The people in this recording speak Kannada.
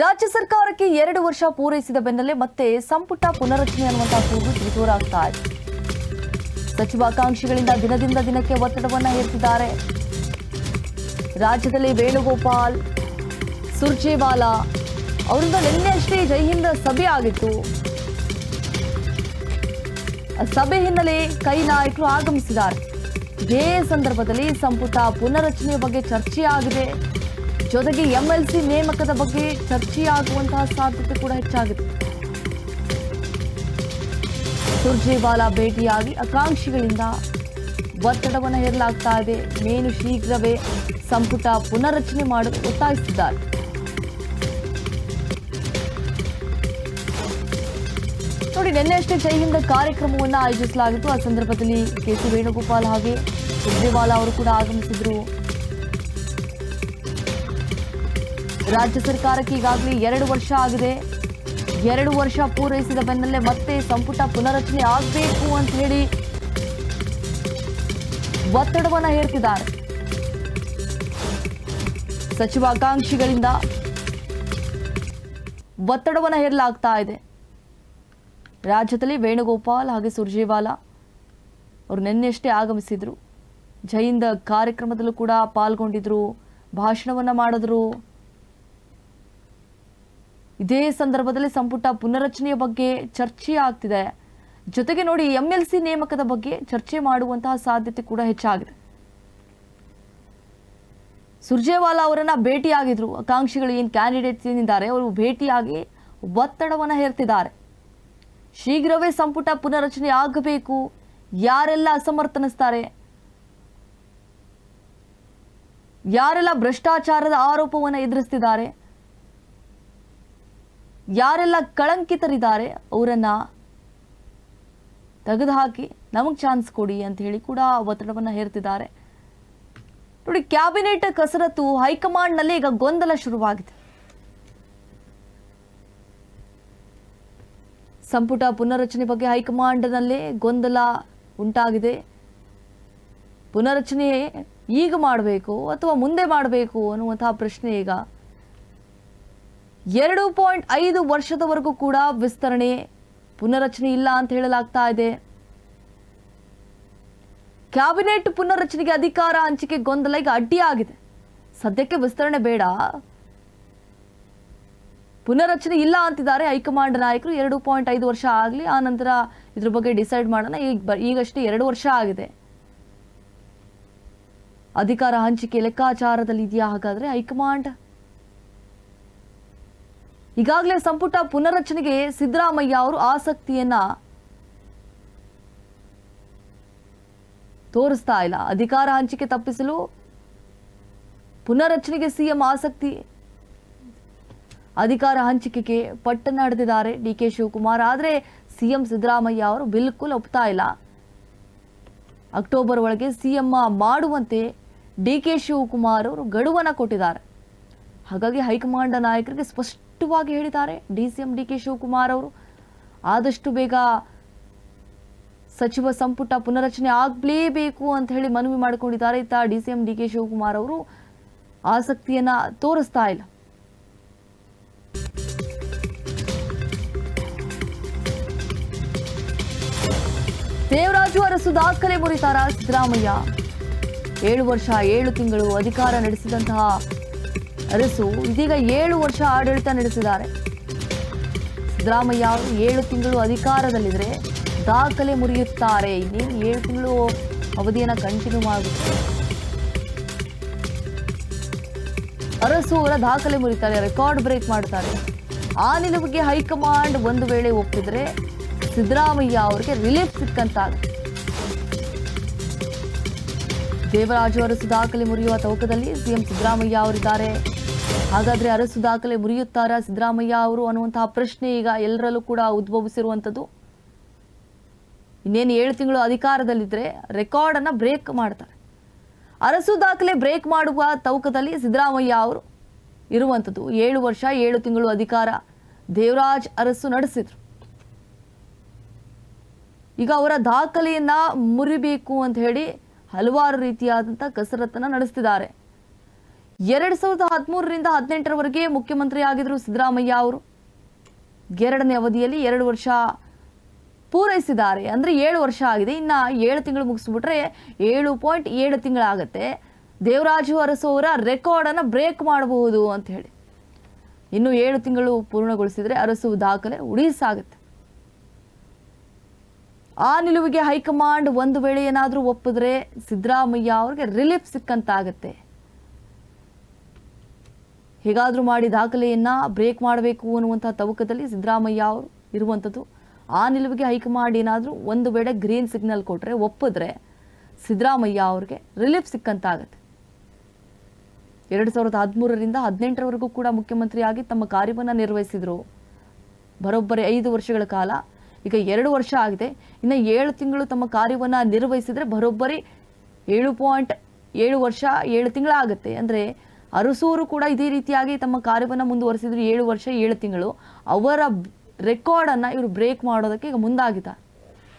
ರಾಜ್ಯ ಸರ್ಕಾರಕ್ಕೆ ಎರಡು ವರ್ಷ ಪೂರೈಸಿದ ಬೆನ್ನಲ್ಲೇ ಮತ್ತೆ ಸಂಪುಟ ಪುನರಚನೆ ಅನ್ನುವಂತಹ ಕೂಗು ಜೋರಾಗ್ತಾ ಇದೆ. ಸಚಿವಾಕಾಂಕ್ಷಿಗಳಿಂದ ದಿನದಿಂದ ದಿನಕ್ಕೆ ಒತ್ತಡವನ್ನು ಹೇರ್ತಿದ್ದಾರೆ. ರಾಜ್ಯದಲ್ಲಿ ವೇಣುಗೋಪಾಲ್, ಸುರ್ಜೇವಾಲಾ ಅವರಿಂದ ನಿನ್ನೆ ಅಷ್ಟೇ ಜೈ ಹಿಂದ ಸಭೆ ಆಗಿತ್ತು. ಸಭೆ ಹಿನ್ನೆಲೆ ಕೈ ನಾಯಕರು ಆಗಮಿಸಿದ್ದಾರೆ. ಇದೇ ಸಂದರ್ಭದಲ್ಲಿ ಸಂಪುಟ ಪುನರಚನೆಯ ಬಗ್ಗೆ ಚರ್ಚೆ ಆಗಿದೆ ಜೊತೆಗೆ ಎಂಎಲ್ಸಿ ನೇಮಕದ ಬಗ್ಗೆ ಚರ್ಚೆಯಾಗುವಂತಹ ಸಾಧ್ಯತೆ ಕೂಡ ಹೆಚ್ಚಾಗಿದೆ. ಸುರ್ಜೇವಾಲಾ ಭೇಟಿಯಾಗಿ ಆಕಾಂಕ್ಷಿಗಳಿಂದ ಒತ್ತಡವನ್ನು ಹೇರಲಾಗ್ತಾ ಇದೆ. ಮೇನು ಶೀಘ್ರವೇ ಸಂಪುಟ ಪುನರ್ರಚನೆ ಮಾಡಲು ಒತ್ತಾಯಿಸಿದ್ದಾರೆ. ನೋಡಿ, ನಿನ್ನೆ ಅಷ್ಟೇ ಜೈ ಹಿಂದ ಕಾರ್ಯಕ್ರಮವನ್ನು ಆಯೋಜಿಸಲಾಗಿತ್ತು. ಆ ಸಂದರ್ಭದಲ್ಲಿ ಕೆ ಸಿ ವೇಣುಗೋಪಾಲ್ ಹಾಗೆ ಸುರ್ಜೇವಾಲಾ ಅವರು ಕೂಡ ಆಗಮಿಸಿದ್ರು. ರಾಜ್ಯ ಸರ್ಕಾರಕ್ಕೆ ಈಗಾಗಲೇ ಎರಡು ವರ್ಷ ಆಗಿದೆ. ಎರಡು ವರ್ಷ ಪೂರೈಸಿದ ಬೆನ್ನಲ್ಲೇ ಮತ್ತೆ ಸಂಪುಟ ಪುನರಚನೆ ಆಗಬೇಕು ಅಂತ ಹೇಳಿ ಒತ್ತಡವನ್ನು ಹೇರ್ತಿದ್ದಾರೆ. ಸಚಿವಾಕಾಂಕ್ಷಿಗಳಿಂದ ಒತ್ತಡವನ್ನು ಹೇರಲಾಗ್ತಾ ಇದೆ. ರಾಜ್ಯದಲ್ಲಿ ವೇಣುಗೋಪಾಲ್ ಹಾಗೆ ಸುರ್ಜೇವಾಲಾ ಅವರು ನಿನ್ನೆಷ್ಟೇ ಆಗಮಿಸಿದ್ರು. ಜೈಂದ ಕಾರ್ಯಕ್ರಮದಲ್ಲೂ ಕೂಡ ಪಾಲ್ಗೊಂಡಿದ್ರು, ಭಾಷಣವನ್ನ ಮಾಡಿದ್ರು. ಇದೇ ಸಂದರ್ಭದಲ್ಲಿ ಸಂಪುಟ ಪುನರಚನೆಯ ಬಗ್ಗೆ ಚರ್ಚೆ ಆಗ್ತಿದೆ. ಜೊತೆಗೆ ನೋಡಿ ಎಂ ಎಲ್ ಸಿ ನೇಮಕದ ಬಗ್ಗೆ ಚರ್ಚೆ ಮಾಡುವಂತಹ ಸಾಧ್ಯತೆ ಕೂಡ ಹೆಚ್ಚಾಗಿದೆ. ಸುರ್ಜೇವಾಲಾ ಅವರನ್ನ ಭೇಟಿಯಾಗಿದ್ರು. ಆಕಾಂಕ್ಷಿಗಳು ಏನು ಕ್ಯಾಂಡಿಡೇಟ್ಸ್ ಏನಿದ್ದಾರೆ, ಅವರು ಭೇಟಿಯಾಗಿ ಒತ್ತಡವನ್ನ ಹೇರ್ತಿದ್ದಾರೆ. ಶೀಘ್ರವೇ ಸಂಪುಟ ಪುನರಚನೆ ಆಗಬೇಕು. ಯಾರೆಲ್ಲ ಅಸಮರ್ಥನಿಸ್ತಾರೆ? ಯಾರೆಲ್ಲ ಭ್ರಷ್ಟಾಚಾರದ ಆರೋಪವನ್ನು ಎದುರಿಸ್ತಿದ್ದಾರೆ? ಯಾರೆಲ್ಲ ಕಳಂಕಿತರಿದ್ದಾರೆ, ಅವರನ್ನ ತೆಗೆದುಹಾಕಿ ನಮಗೆ ಚಾನ್ಸ್ ಕೊಡಿ ಅಂತ ಹೇಳಿ ಕೂಡ ಒತ್ತಡವನ್ನು ಹೇರ್ತಿದ್ದಾರೆ. ನೋಡಿ ಕ್ಯಾಬಿನೆಟ್ ಕಸರತ್ತು ಹೈಕಮಾಂಡ್ನಲ್ಲಿ ಈಗ ಗೊಂದಲ ಶುರುವಾಗಿದೆ. ಸಂಪುಟ ಪುನರ್ರಚನೆ ಬಗ್ಗೆ ಹೈಕಮಾಂಡ್ನಲ್ಲೇ ಗೊಂದಲ ಉಂಟಾಗಿದೆ. ಪುನರ್ರಚನೆ ಈಗ ಮಾಡಬೇಕು ಅಥವಾ ಮುಂದೆ ಮಾಡಬೇಕು ಅನ್ನುವಂತಹ ಪ್ರಶ್ನೆ ಈಗ ಎರಡು ಪಾಯಿಂಟ್ ಐದು ವರ್ಷದವರೆಗೂ ಕೂಡ ವಿಸ್ತರಣೆ ಪುನರಚನೆ ಇಲ್ಲ ಅಂತ ಹೇಳಲಾಗ್ತಾ ಇದೆ. ಕ್ಯಾಬಿನೆಟ್ ಪುನರ್ರಚನೆಗೆ ಅಧಿಕಾರ ಹಂಚಿಕೆ ಗೊಂದಲ ಈಗ ಅಡ್ಡಿಯಾಗಿದೆ. ಸದ್ಯಕ್ಕೆ ವಿಸ್ತರಣೆ ಬೇಡ. ಪುನರ್ರಚನೆ ಇಲ್ಲ ಅಂತಿದ್ದಾರೆ ಹೈಕಮಾಂಡ್ ನಾಯಕರು. ಎರಡು ಪಾಯಿಂಟ್ ಐದು ವರ್ಷ ಆಗಲಿ, ಆ ನಂತರ ಇದ್ರ ಬಗ್ಗೆ ಡಿಸೈಡ್ ಮಾಡೋಣ. ಈಗ ಈಗಷ್ಟೇ ಎರಡು ವರ್ಷ ಆಗಿದೆ. ಅಧಿಕಾರ ಹಂಚಿಕೆ ಲೆಕ್ಕಾಚಾರದಲ್ಲಿ ಇದೆಯಾ ಹಾಗಾದರೆ ಹೈಕಮಾಂಡ್ ಈಗಾಗಲೇ ಸಂಪುಟ ಪುನರ್ರಚನೆಗೆ ಸಿದ್ದರಾಮಯ್ಯ ಅವರು ಆಸಕ್ತಿಯನ್ನ ತೋರಿಸ್ತಾ ಇಲ್ಲ. ಅಧಿಕಾರ ಹಂಚಿಕೆ ತಪ್ಪಿಸಲು ಪುನರ್ರಚನೆಗೆ ಸಿಎಂ ಆಸಕ್ತಿ ಅಧಿಕಾರ ಹಂಚಿಕೆಗೆ ಪಟ್ಟ ನಡೆದಿದ್ದಾರೆ ಡಿ ಕೆ ಶಿವಕುಮಾರ್. ಆದರೆ ಸಿಎಂ ಸಿದ್ದರಾಮಯ್ಯ ಅವರು ಬಿಲ್ಕುಲ್ ಒಪ್ತಾ ಇಲ್ಲ. ಅಕ್ಟೋಬರ್ ಒಳಗೆ ಸಿಎಂ ಮಾಡುವಂತೆ ಡಿ ಕೆ ಶಿವಕುಮಾರ್ ಅವರು ಗಡುವನ್ನು ಕೊಟ್ಟಿದ್ದಾರೆ. ಹಾಗಾಗಿ ಹೈಕಮಾಂಡ್ ನಾಯಕರಿಗೆ ಸ್ಪಷ್ಟವಾಗಿ ಹೇಳಿದ್ದಾರೆ. D C M D K Shivakumar ಅವರು ಆದಷ್ಟು ಬೇಗ ಸಚಿವ ಸಂಪುಟ ಪುನರಚನೆ ಆಗಲೇಬೇಕು ಅಂತ ಹೇಳಿ ಮನವಿ ಮಾಡಿಕೊಂಡಿದ್ದಾರೆ. ಇತ್ತ D C M D K Shivakumar ಅವರು ಆಸಕ್ತಿಯನ್ನ ತೋರಿಸ್ತಾ ಇಲ್ಲ. ದೇವರಾಜು ಅರಸು ದಾಖಲೆ ಮುರಿತಾರ ಸಿದ್ದರಾಮಯ್ಯ. ಏಳು ವರ್ಷ, ಏಳು ತಿಂಗಳು ಅಧಿಕಾರ ನಡೆಸಿದಂತಹ ಅರಸು ಇದೀಗ ಏಳು ವರ್ಷ ಆಡಳಿತ ನಡೆಸಿದ್ದಾರೆ. ಸಿದ್ದರಾಮಯ್ಯ ಅವರು ಏಳು ತಿಂಗಳು ಅಧಿಕಾರದಲ್ಲಿದ್ರೆ ದಾಖಲೆ ಮುರಿಯುತ್ತಾರೆ. ಇನ್ನೇನು ಏಳು ತಿಂಗಳು ಅವಧಿಯನ್ನು ಕಂಟಿನ್ಯೂ ಮಾಡುತ್ತೆ. ಅರಸು ಅವರ ದಾಖಲೆ ಮುರಿತಾರೆ, ರೆಕಾರ್ಡ್ ಬ್ರೇಕ್ ಮಾಡ್ತಾರೆ. ಆ ನಿಲುವಿಗೆ ಹೈಕಮಾಂಡ್ ಒಂದು ವೇಳೆ ಒಪ್ಪಿದ್ರೆ ಸಿದ್ದರಾಮಯ್ಯ ಅವರಿಗೆ ರಿಲೀಫ್ ಸಿಕ್ಕಂತಾಗುತ್ತೆ. ದೇವರಾಜು ಅರಸು ದಾಖಲೆ ಮುರಿಯುವ ತವಕದಲ್ಲಿ ಸಿಎಂ ಸಿದ್ದರಾಮಯ್ಯ ಅವರಿದ್ದಾರೆ. ಹಾಗಾದ್ರೆ ಅರಸು ದಾಖಲೆ ಮುರಿಯುತ್ತಾರಾ ಸಿದ್ದರಾಮಯ್ಯ ಅವರು ಅನ್ನುವಂತಹ ಪ್ರಶ್ನೆ ಈಗ ಎಲ್ಲರಲ್ಲೂ ಕೂಡ ಉದ್ಭವಿಸಿರುವಂಥದ್ದು ಇನ್ನೇನು ಏಳು ತಿಂಗಳು ಅಧಿಕಾರದಲ್ಲಿದ್ದರೆ ರೆಕಾರ್ಡನ್ನು ಬ್ರೇಕ್ ಮಾಡ್ತಾರೆ. ಅರಸು ದಾಖಲೆ ಬ್ರೇಕ್ ಮಾಡುವ ತವಕದಲ್ಲಿ ಸಿದ್ದರಾಮಯ್ಯ ಅವರು ಇರುವಂಥದ್ದು ಏಳು ವರ್ಷ, ಏಳು ತಿಂಗಳು ಅಧಿಕಾರ ದೇವರಾಜ್ ಅರಸು ನಡೆಸಿದ್ರು. ಈಗ ಅವರ ದಾಖಲೆಯನ್ನ ಮುರಿಬೇಕು ಅಂತ ಹೇಳಿ ಹಲವಾರು ರೀತಿಯಾದಂಥ ಕಸರತ್ತನ್ನು ನಡೆಸ್ತಿದ್ದಾರೆ. ಎರಡು ಸಾವಿರದ ಹದಿಮೂರರಿಂದ ಹದಿನೆಂಟರವರೆಗೆ ಮುಖ್ಯಮಂತ್ರಿ ಆಗಿದ್ರು ಸಿದ್ದರಾಮಯ್ಯ ಅವರು. ಎರಡನೇ ಅವಧಿಯಲ್ಲಿ ಎರಡು ವರ್ಷ ಪೂರೈಸಿದ್ದಾರೆ. ಅಂದರೆ ಏಳು ವರ್ಷ ಆಗಿದೆ. ಇನ್ನು ಏಳು ತಿಂಗಳು ಮುಗಿಸ್ಬಿಟ್ರೆ ಏಳು ಪಾಯಿಂಟ್ ಏಳು ತಿಂಗಳಾಗತ್ತೆ. ದೇವರಾಜು ಅರಸು ಅವರ ರೆಕಾರ್ಡನ್ನು ಬ್ರೇಕ್ ಮಾಡಬಹುದು ಅಂತ ಹೇಳಿ. ಇನ್ನು ಏಳು ತಿಂಗಳು ಪೂರ್ಣಗೊಳಿಸಿದರೆ ಅರಸು ದಾಖಲೆ ಉಳಿಸಾಗುತ್ತೆ. ಆ ನಿಲುವಿಗೆ ಹೈಕಮಾಂಡ್ ಒಂದು ವೇಳೆ ಏನಾದರೂ ಒಪ್ಪಿದ್ರೆ ಸಿದ್ದರಾಮಯ್ಯ ಅವ್ರಿಗೆ ರಿಲೀಫ್ ಸಿಕ್ಕಂತಾಗತ್ತೆ. ಹೇಗಾದರೂ ಮಾಡಿ ದಾಖಲೆಯನ್ನ ಬ್ರೇಕ್ ಮಾಡಬೇಕು ಅನ್ನುವಂಥ ತವಕದಲ್ಲಿ ಸಿದ್ದರಾಮಯ್ಯ ಅವರು ಇರುವಂಥದ್ದು. ಆ ನಿಲುವಿಗೆ ಹೈಕಮಾಂಡ್ ಏನಾದರೂ ಒಂದು ವೇಳೆ ಗ್ರೀನ್ ಸಿಗ್ನಲ್ ಕೊಟ್ಟರೆ ಒಪ್ಪಿದ್ರೆ ಸಿದ್ದರಾಮಯ್ಯ ಅವ್ರಿಗೆ ರಿಲೀಫ್ ಸಿಕ್ಕಂತಾಗತ್ತೆ. ಎರಡು ಸಾವಿರದ ಹದಿಮೂರರಿಂದ ಹದಿನೆಂಟರವರೆಗೂ ಕೂಡ ಮುಖ್ಯಮಂತ್ರಿಯಾಗಿ ತಮ್ಮ ಕಾರ್ಯವನ್ನು ನಿರ್ವಹಿಸಿದರು. ಬರೋಬ್ಬರಿ ಐದು ವರ್ಷಗಳ ಕಾಲ. ಈಗ ಎರಡು ವರ್ಷ ಆಗಿದೆ. ಇನ್ನು ಏಳು ತಿಂಗಳು ತಮ್ಮ ಕಾರ್ಯವನ್ನು ನಿರ್ವಹಿಸಿದರೆ ಬರೋಬ್ಬರಿ ಏಳು ಪಾಯಿಂಟ್ ಏಳು ವರ್ಷ ಏಳು ತಿಂಗಳಾಗುತ್ತೆ. ಅಂದರೆ ಅರಸೂರು ಕೂಡ ಇದೇ ರೀತಿಯಾಗಿ ತಮ್ಮ ಕಾರ್ಯವನ್ನು ಮುಂದುವರಿಸಿದ್ರು. ಏಳು ವರ್ಷ, ಏಳು ತಿಂಗಳು. ಅವರ ರೆಕಾರ್ಡನ್ನು ಇವರು ಬ್ರೇಕ್ ಮಾಡೋದಕ್ಕೆ ಈಗ ಮುಂದಾಗಿದ್ದಾರೆ.